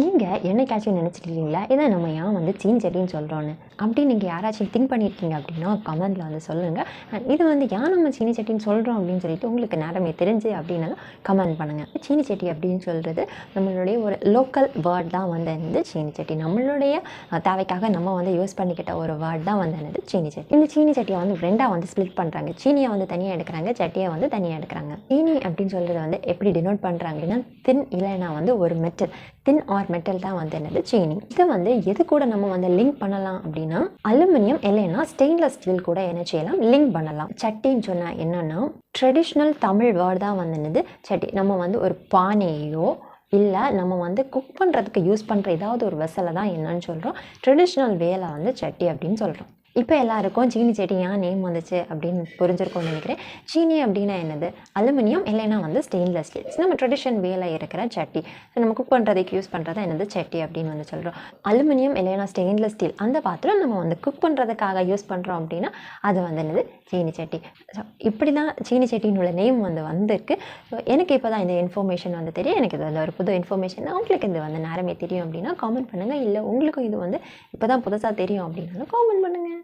நீங்கள் என்னைக்காச்சும் நினச்சிருக்கீங்களா? இதை நம்ம ஏன் வந்து சீன் சட்டின்னு சொல்கிறோன்னு அப்படி நீங்கள் யாராச்சும் திங்க் பண்ணியிருக்கீங்க அப்படின்னா கமெண்ட்டில் வந்து சொல்லுங்கள் இது வந்து ஏன் நம்ம சீனி சட்டின்னு சொல்கிறோம் அப்படின்னு சொல்லிட்டு உங்களுக்கு நேரமே தெரிஞ்சு அப்படின்னாலும் கமெண்ட் பண்ணுங்கள் சீனி செட்டி அப்படின்னு சொல்கிறது நம்மளுடைய ஒரு லோக்கல் வேர்ட் தான் வந்து என்னது? சீனி சட்டி. நம்மளுடைய தேவைக்காக நம்ம வந்து யூஸ் பண்ணிக்கிட்ட ஒரு வேர்ட் தான் வந்து என்னது? சீனி சட்டி. இந்த சீனி சட்டியை வந்து ரெண்டாக வந்து ஸ்ப்ளிட் பண்ணுறாங்க சீனியை வந்து தனியாக எடுக்கிறாங்க சட்டியை வந்து தனியாக எடுக்கிறாங்க. சீனி அப்படின்னு சொல்கிறது வந்து எப்படி டினோட் பண்ணுறாங்க அப்படின்னா தின் இல்லைன்னா வந்து ஒரு மெட்டல். தின் ஆர் மெட்டல் தான் வந்து என்னது? சீனி இது வந்து எது கூட நம்ம வந்து லிங்க் பண்ணலாம் அப்படின்னா அலுமினியம் இல்லைன்னா ஸ்டெயின்லெஸ் ஸ்டீல் கூட என்ன செய்யலாம்? லிங்க் பண்ணலாம். சட்டின்னு சொன்னால் என்னென்னா ட்ரெடிஷ்னல் தமிழ் வேர்டு தான் வந்து என்னது? சட்டி. நம்ம வந்து ஒரு பானையோ இல்லை நம்ம வந்து குக் பண்ணுறதுக்கு யூஸ் பண்ணுற ஏதாவது ஒரு வெசலை தான் என்னன்னு சொல்கிறோம் ட்ரெடிஷ்னல் வேலை வந்து சட்டி அப்படின்னு சொல்கிறோம் இப்போ எல்லாருக்கும் சீனி செடி ஏன் நேம் வந்துச்சு அப்படின்னு புரிஞ்சிருக்கும்னு நினைக்கிறேன். சீனி அப்படின்னா என்னது? அலுமினியம் இல்லைன்னா வந்து ஸ்டெயின்லெஸ் ஸ்டீல் நம்ம ட்ரெடிஷன் வேல இருக்கிற சட்டி. ஸோ நம்ம குக் பண்ணுறதுக்கு யூஸ் பண்ணுறது என்னது? சட்டி அப்படின்னு வந்து சொல்கிறோம் அலுமினியம் இல்லைன்னா ஸ்டெயின்லெஸ் ஸ்டீல் அந்த பாத்திரம் நம்ம வந்து குக் பண்ணுறதுக்காக யூஸ் பண்ணுறோம் அப்படின்னா அது வந்து என்னது? சீனி சட்டி. ஸோ இப்படி தான் சீனி சட்டின்னு உள்ள நேம் வந்து வந்திருக்கு. ஸோ எனக்கு இப்போ தான் இந்த இன்ஃபர்மேஷன் வந்து தெரியும். எனக்கு இது ஒரு புது இன்ஃபர்மேஷன் தான் உங்களுக்கு இது வந்து நேரமே தெரியும் அப்படின்னா காமெண்ட் பண்ணுங்கள் இல்லை உங்களுக்கும் இது வந்து இப்போ தான் புதுசாக தெரியும் அப்படின்னாலும் காமெண்ட் பண்ணுங்கள்